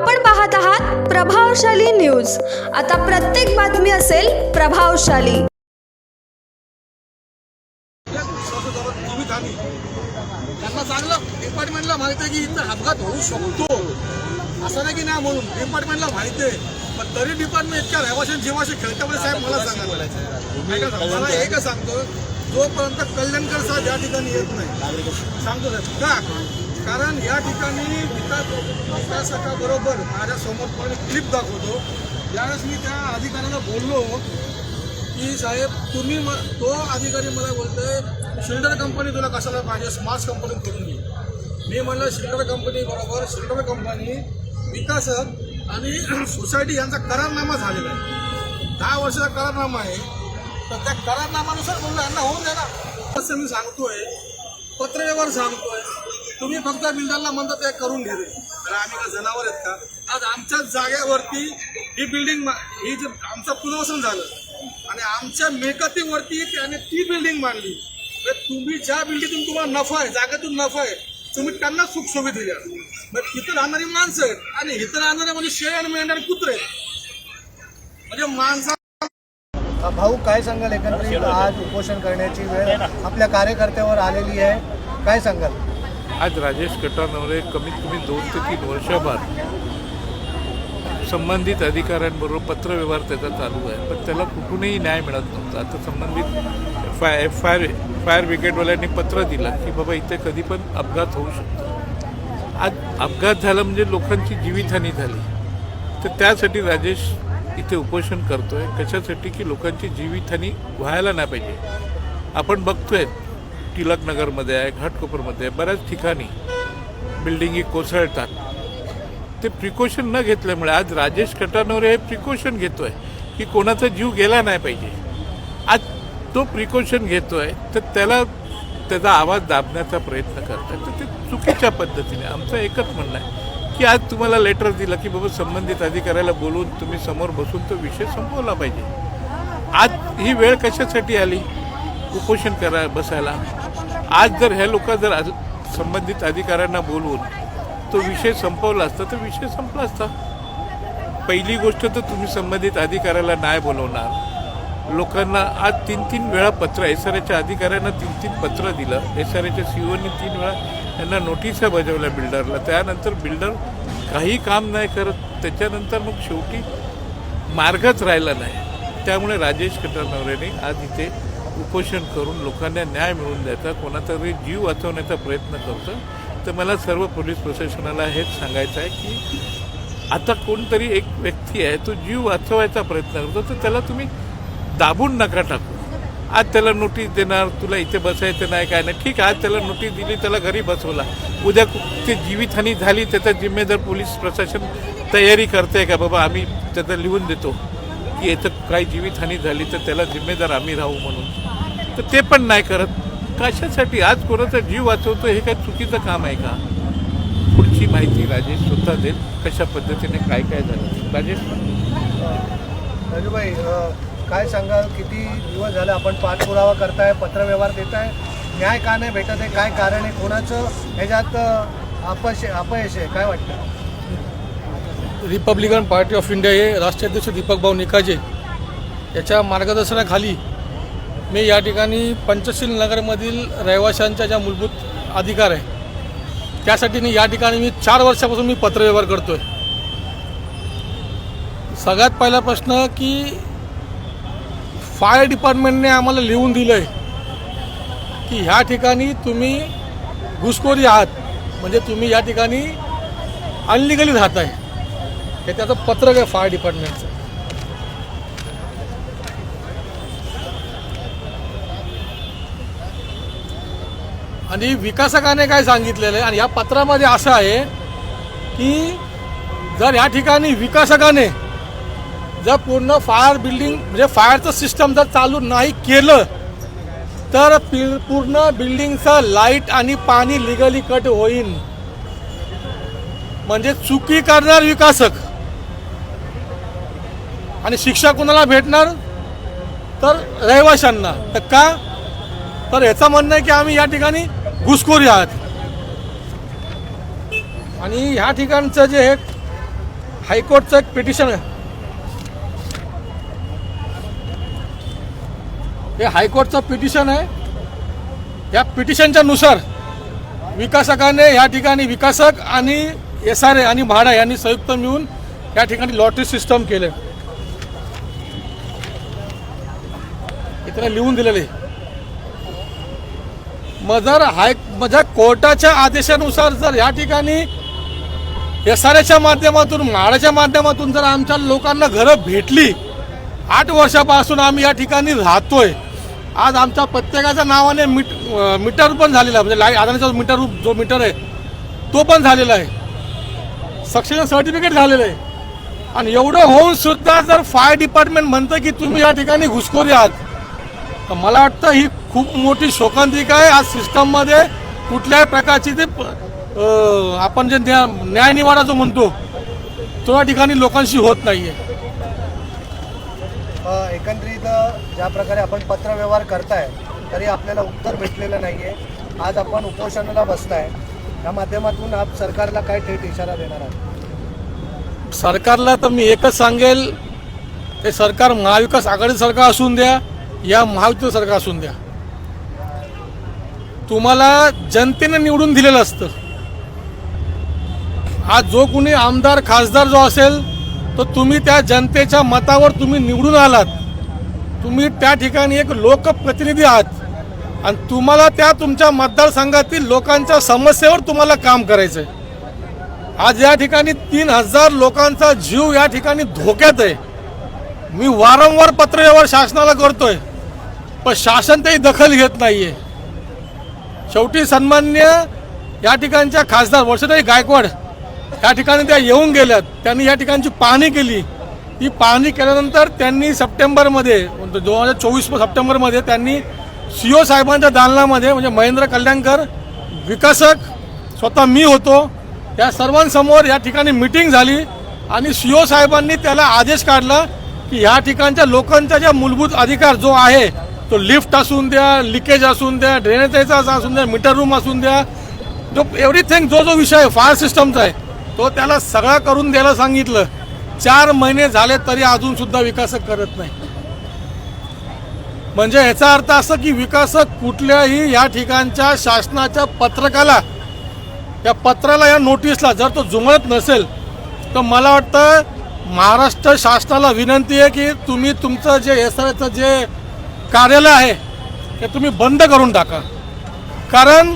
आपण पाहत आहात प्रभावशाली न्यूज. आता प्रत्येक बातमी असेल प्रभावशाली. त्यांना चांगलं डिपार्टमेंटला माहिती आहे की इथं अपघात होऊ शकतो. असं नाही की नाही म्हणून. डिपार्टमेंटला माहिती आहे. पण तरी डिपार्टमेंट इतक्या रहिवाशी जीवाशी खेळत्यामुळे साहेब मला सांगा. मला एकच सांगतो. जोपर्यंत कल्याणकर साहेब या ठिकाणी येत नाही सांगतो साहेब. का? कारण या ठिकाणी विकास विकासकाबरोबर माझ्यासमोर पण क्लिप दाखवतो. त्यावेळेस मी त्या अधिकाऱ्याला बोललो की साहेब तुम्ही म- तो अधिकारी मला बोलतोय शिल्डर कंपनी तुला कशाला पाहिजे स्मार्ट कंपनी करून घे? मी म्हणलं शिल्डर कंपनी बरोबर शिल्डर कंपनी विकासक आणि सोसायटी यांचा करारनामा झालेला आहे. दहा वर्षाचा करारनामा आहे. तर त्या करारनामानुसार म्हणलं यांना होऊन द्या ना असं मी सांगतोय पत्रव्यवहार सांगतोय. तुम्ही फक्त बिल्डरला म्हणता ते करून घे रे. अरे आम्ही का जनावर आहेत का? आज आमच्याच जागेवरती ही बिल्डिंग ही जे आमचं पुनर्वसन झालं. आणि आमच्या मिळकतीवरती त्याने ती बिल्डिंग बांधली. तर तुम्ही ज्या बिल्डिंगतून तुम्हाला नफा आहे जागेतून नफा आहे तुम्ही त्यांना सुख सुविधा द्या मग तिथं राहणारी माणसं आहेत आणि इथं राहणारे म्हणजे शेळ आणि मेंढारी कुत्रे आहेत. म्हणजे माणसा भाऊ काय सांगाल एकंदरीत? आज उपोषण करण्याची वेळ आपल्या कार्यकर्त्यावर आलेली आहे. काय सांगाल? आज राजेश कटानवरे कमीत कमी दोन ते तीन वर्षाभर संबंधित अधिकाऱ्यांबरोबर पत्रव्यवहार त्याचा चालू आहे. पण त्याला कुठूनही न्याय मिळत नव्हता. आता संबंधित फाय फायर फायर ब्रिगेडवाल्यांनी पत्र दिलं की बाबा इथे कधी पण अपघात होऊ शकतो. आज अपघात झाला म्हणजे लोकांची जीवितहानी झाली. तर त्यासाठी राजेश इथे उपोषण करतोय. कशासाठी? की लोकांची जीवितहानी व्हायला नाही पाहिजे. आपण बघतोय. तिलकनगरमध्ये आहे घाटकोपरमध्ये आहे बऱ्याच ठिकाणी बिल्डिंगी कोसळतात. ते प्रिकॉशन न घेतल्यामुळे आज राजेश कटानोरे हे प्रिकॉशन घेतोय की कोणाचा जीव गेला नाही पाहिजे. आज तो प्रिकॉशन घेतोय तर त्याला त्याचा आवाज दाबण्याचा प्रयत्न करतात तर ते चुकीच्या पद्धतीने आमचं एकच म्हणणं आहे की आज तुम्हाला लेटर दिलं की बाबा संबंधित अधिकाऱ्याला बोलून तुम्ही समोर बसून तो विषय संपवला पाहिजे. आज ही वेळ कशासाठी आली? उपोषण करा बसायला. आज जर ह्या लोक जर आज संबंधित अधिकाऱ्यांना बोलवून तो विषय संपवला असता तर विषय संपला असता. पहिली गोष्ट तर तुम्ही संबंधित अधिकाऱ्याला नाही बोलवणार. लोकांना आज तीन तीन वेळा पत्र एस आर एच्या अधिकाऱ्यांना तीन तीन पत्र दिलं. एस आर एच्या सी ओनी तीन वेळा त्यांना नोटिसा बजावल्या बिल्डरला. त्यानंतर बिल्डर काही काम नाही करत. त्याच्यानंतर मग शेवटी मार्गच राहिला नाही. त्यामुळे राजेश कटानवरेने आज इथे उपोषण करून लोकांना न्याय मिळवून द्यायचा कोणाचा तरी जीव वाचवण्याचा प्रयत्न करतो. तर मला सर्व पोलीस प्रशासनाला हेच सांगायचं आहे की आता कोणतरी एक व्यक्ती आहे तो जीव वाचवायचा प्रयत्न करतो तर त्याला तुम्ही दाबून नका टाकू. आज त्याला नोटीस देणार तुला इथे बसायचं नाही काय नाही. ठीक आहे आज त्याला नोटीस दिली त्याला घरी बसवला. उद्या ते जीवितहानी झाली त्याचा जिम्मेदार पोलीस प्रशासन तयारी करते का? बाबा आम्ही त्याचा लिहून देतो की याचं काही जीवितहानी झाली तर त्याला जिम्मेदार आम्ही राहू म्हणून. तर ते पण नाही करत. कशासाठी आज कोणाचा जीव वाचवतो हे काय चुकीचं काम आहे का? पुढची माहिती राजेश स्वतः देईल. कशा पद्धतीने काय काय झालं. राजेश? राजूभाई काय सांगाल? किती दिवस झाले आपण पाठपुरावा करताय पत्रव्यवहार देताय? न्याय का नाही भेटत आहे? काय कारण आहे? कोणाचं? ह्याच्यात अपयश अपयश आहे. काय वाटतं? रिपब्लिकन पार्टी ऑफ इंडिया हे राष्ट्रीय अध्यक्ष दीपक भाऊ निकाजे याच्या मार्गदर्शनाखाली मी या ठिकाणी पंचशील नगरमधील रहिवाशांच्या ज्या मूलभूत अधिकार आहे त्यासाठी मी या ठिकाणी मी चार वर्षापासून मी पत्रव्यवहार करतो आहे सगळ्यात पहिला प्रश्न की फायर डिपार्टमेंटने आम्हाला लिहून दिलं आहे की ह्या ठिकाणी तुम्ही घुसखोरी आहात म्हणजे तुम्ही या ठिकाणी अनलिगली राहत आहे हे त्याचं पत्रक आहे फायर डिपार्टमेंटचं आणि विकासकाने काय सांगितलेलं आहे आणि या पत्रामध्ये असं आहे की जर या ठिकाणी विकासकाने जर पूर्ण फायर बिल्डिंग म्हणजे फायरचं सिस्टम जर चालू नाही केलं तर पि- पूर्ण बिल्डिंगचं लाइट आणि पाणी लिगली कट होईल म्हणजे चुकी करणार विकासक. आणि शिक्षा कुणाला भेटणार? तर रहिवाशांना. तर का? तर याचं म्हणणं आहे की आम्ही या ठिकाणी घुसखोरी आहात. आणि ह्या ठिकाणचं जे हे हायकोर्टचं एक पिटिशन आहे. हे हायकोर्टचं पिटिशन आहे. या पिटिशनच्या नुसार विकासकाने या ठिकाणी विकासक आणि एस आर ए आणि म्हाडा यांनी संयुक्त मिळून या ठिकाणी लॉटरी सिस्टम केले इथं लिहून दिलेले मग जर हाय म्हणजे कोर्टाच्या आदेशानुसार जर या ठिकाणी एस आर एच्या माध्यमातून म्हाडाच्या माध्यमातून जर आमच्या लोकांना घरं भेटली आठ वर्षापासून आम्ही या ठिकाणी राहतोय. आज आमच्या प्रत्येकाच्या नावाने मीट मीटर पण झालेला आहे. म्हणजे लाइट आदानीचा मीटर जो मीटर आहे तो पण झालेला आहे. सक्सेशन सर्टिफिकेट झालेलं आहे. आणि एवढं होऊन सुद्धा जर फायर डिपार्टमेंट म्हणतं की तुम्ही या ठिकाणी घुसखोरी आहात तर मला वाटतं ही खूप मोठी शोकांतिका आहे. आज सिस्टममध्ये कुठल्याही प्रकारची ते आपण जे न्या न्याय निवाडा जो म्हणतो तो या ठिकाणी लोकांशी होत नाहीये. अ, एकंदरीत ज्या प्रकारे आपण पत्रव्यवहार करताय तरी आपल्याला उत्तर भेटलेलं नाही आहे आज आपण उपोषणाला बसताय. या माध्यमातून आप सरकारला काय थेट इशारा देणार आहात? सरकारला तर मी एकच सांगेल ते सरकार महाविकास आघाडी सरकार असून द्या या महायुती सरकार असून द्या. तुम्हाला जनतेने निवडून दिलेलं असतं. आज जो कोणी आमदार खासदार जो असेल तर तुम्ही त्या जनतेच्या मतावर तुम्ही निवडून आलात. तुम्ही त्या ठिकाणी एक लोकप्रतिनिधी आहात. आणि तुम्हाला त्या तुमच्या मतदारसंघातील लोकांच्या समस्येवर तुम्हाला काम करायचं आहे आज या ठिकाणी तीन हजार लोकांचा जीव या ठिकाणी धोक्यात आहे. मी वारंवार पत्रव्यवहार शासनाला करतोय पण शासन त्याची दखल घेत नाहीये. शेवटी सन्मान्य या ठिकाणच्या खासदार वर्षाताई गायकवाड या ठिकाणी त्या येऊन गेल्यात. त्यांनी या ठिकाणची पाहणी केली. ती पाहणी केल्यानंतर त्यांनी सप्टेंबरमध्ये म्हणजे दोन हजार चोवीस सप्टेंबरमध्ये त्यांनी सी ओ साहेबांच्या दालनामध्ये म्हणजे महेंद्र कल्याणकर विकासक स्वतः मी होतो या सर्वांसमोर या ठिकाणी मिटिंग झाली आणि सी ओ साहेबांनी त्याला आदेश काढला की ह्या ठिकाणच्या लोकांचा ज्या मूलभूत अधिकार जो आहे तो लिफ्ट असून द्या लिकेज असून द्या ड्रेनेजचा असून द्या मीटर रूम असून द्या. जो एव्हरीथिंग जो जो विषय फायर सिस्टमचा आहे तो त्याला सगळा करून द्यायला सांगितलं. चार महिने झाले तरी अजून सुद्धा विकासक करत नाही. म्हणजे ह्याचा अर्थ असं की विकासक कुठल्याही या ठिकाणच्या शासनाच्या पत्रकाला या पत्राला या नोटीसला जर तो जुमळत नसेल तर मला वाटतं महाराष्ट्र शासनाला विनंती आहे की तुम्ही तुमचं जे एस आरचं जे कार्यालय आहे ते तुम्ही बंद करून टाका. कारण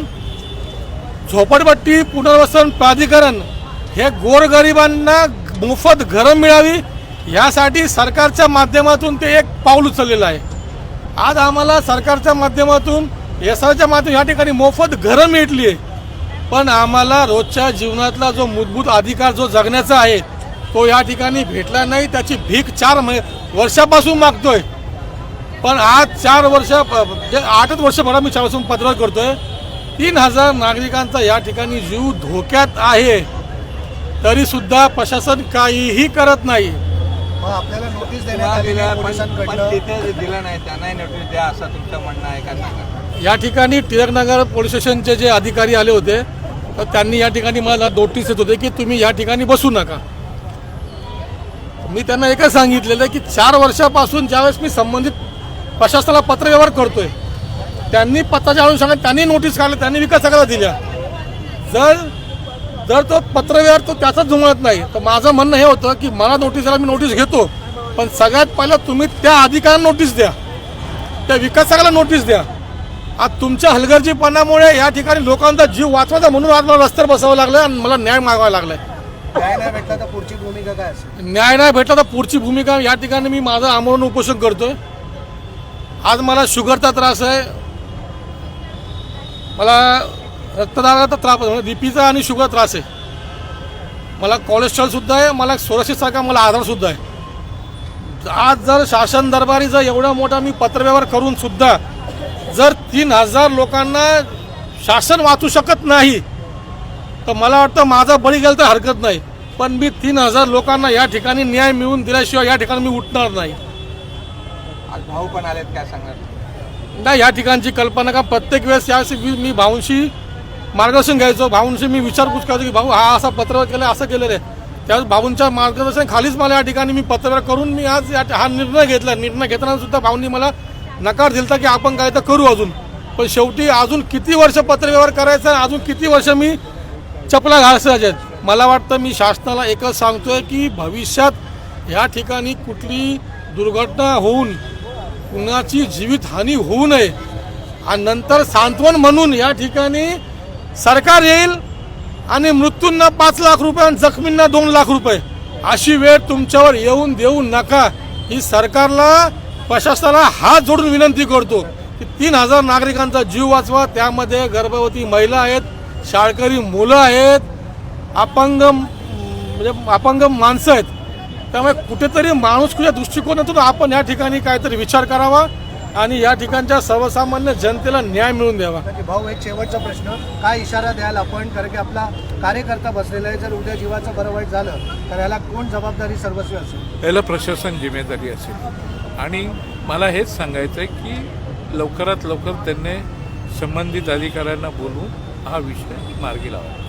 झोपडपट्टी पुनर्वसन प्राधिकरण हे गोरगरिबांना मोफत घरं मिळावी यासाठी सरकारच्या माध्यमातून ते एक पाऊल उचललेलं आहे. आज आम्हाला सरकारच्या माध्यमातून एस आरच्या माध्यमातून या ठिकाणी मोफत घरं मिळतली आहे. पण आम्हाला रोजच्या जीवनातला जो मूलभूत अधिकार जो जगण्याचा आहे तो या ठिकाणी भेटला नाही त्याची भीक चार म वर्षापासून मागतोय. पण आज चार वर्ष म्हणजे आठच वर्षभरा मी चार वर्ष पत्रव्यवहार करतोय. तीन हजार नागरिकांचा या ठिकाणी जीव धोक्यात आहे. तरी सुद्धा प्रशासन काहीही करत नाही. आपल्याला नोटीस दिलं नाही त्यांनाही नोटीस द्या असं तुमचं म्हणणं आहे का सांगा? या ठिकाणी टिळकनगर पोलीस स्टेशनचे जे अधिकारी आले होते तर त्यांनी या ठिकाणी मला नोटीस देत होते की तुम्ही या ठिकाणी बसू नका. मी त्यांना एकच सांगितलेलं की चार वर्षापासून ज्यावेळेस मी संबंधित प्रशासनाला पत्रव्यवहार करतोय. त्यांनी पत्राच्या अनुषंगाने त्यांनी नोटीस काढल्या त्यांनी विकासकाला दिल्या. जर जर तो पत्रव्यवहार तो त्याचाच जुळत नाही तर माझं म्हणणं हे होतं की मला नोटीस आला मी नोटीस घेतो. पण सगळ्यात पहिलं तुम्ही त्या अधिकाऱ्यांना नोटीस द्या. त्या विकासकाला नोटीस द्या. आज तुमच्या हलगर्जीपणामुळे या ठिकाणी लोकांचा जीव वाचवायचा म्हणून आज मला रस्त्यावर बसावं लागलं आणि मला न्याय मागावा लागलाय. न्याय नाही भेटला तर पुढची भूमिका काय न्याय नाही भेटला तर पुढची भूमिका या ठिकाणी मी माझं आमरण उपोषण करतोय. आज मला शुगरचा त्रास आहे. मला रक्तदाबाचा त्रास म्हणजे बीपीचा आणि शुगर त्रास आहे. मला कोलेस्ट्रॉलसुद्धा आहे. मला सोरसिससारखा मला आधारसुद्धा आहे. आज जर शासन दरबारी जर एवढा मोठा मी पत्रव्यवहार करूनसुद्धा जर तीन हजार लोकांना शासन वाचू शकत नाही तर मला वाटतं माझा बळी गेला तर हरकत नाही. पण मी तीन हजार लोकांना या ठिकाणी न्याय मिळवून दिल्याशिवाय या ठिकाणी मी उठणार नाही. भाऊ पण आलेत काय सांगणार? नाही या ठिकाणची कल्पना का प्रत्येक वेळेस या मी भाऊंशी मार्गदर्शन घ्यायचो. भाऊंशी मी विचारपूस करायचो की भाऊ हा असा पत्र केलं असं केलेलं आहे. त्यावेळेस भाऊंच्या मार्गदर्शन खालीच मला या ठिकाणी मी पत्रव्यवहार करून मी आज या हा निर्णय घेतला. निर्णय घेताना सुद्धा भाऊंनी मला नकार दिलता की आपण काय तर करू अजून. पण शेवटी अजून किती वर्ष पत्रव्यवहार करायचा आहे, अजून किती वर्ष मी चपला घासायच्या आहेत मला वाटतं मी शासनाला एकच सांगतोय की भविष्यात या ठिकाणी कुठली दुर्घटना होऊन कुणाची जीवितहानी होऊ नये. आणि नंतर सांत्वन म्हणून या ठिकाणी सरकार येईल आणि मृत्यूंना पाच लाख रुपये आणि जखमींना दोन लाख रुपये. अशी वेळ तुमच्यावर येऊन देऊ नका. ही सरकारला प्रशासनाला हात जोडून विनंती करतो की तीन हजार नागरिकांचा जीव वाचवा. त्यामध्ये गर्भवती महिला आहेत शाळकरी मुलं आहेत अपंग म्हणजे अपंग माणसं आहेत. त्यामुळे कुठेतरी माणुसकीच्या दृष्टिकोनातून आपण या ठिकाणी काहीतरी विचार करावा आणि या ठिकाणच्या सर्वसामान्य जनतेला न्याय मिळवून द्यावा. की भाऊ एक शेवटचा प्रश्न. काय इशारा द्याल आपण? कारण की आपला कार्यकर्ता बसलेला आहे. जर उद्या जीवाचं बरं वाईट झालं तर याला कोण जबाबदारी सर्वस्वी असेल? याला प्रशासन जिम्मेदारी असेल. आणि मला हेच सांगायचं आहे की लवकरात लवकर त्यांनी संबंधित अधिकाऱ्यांना बोलवून हा विषय मार्गी लावा.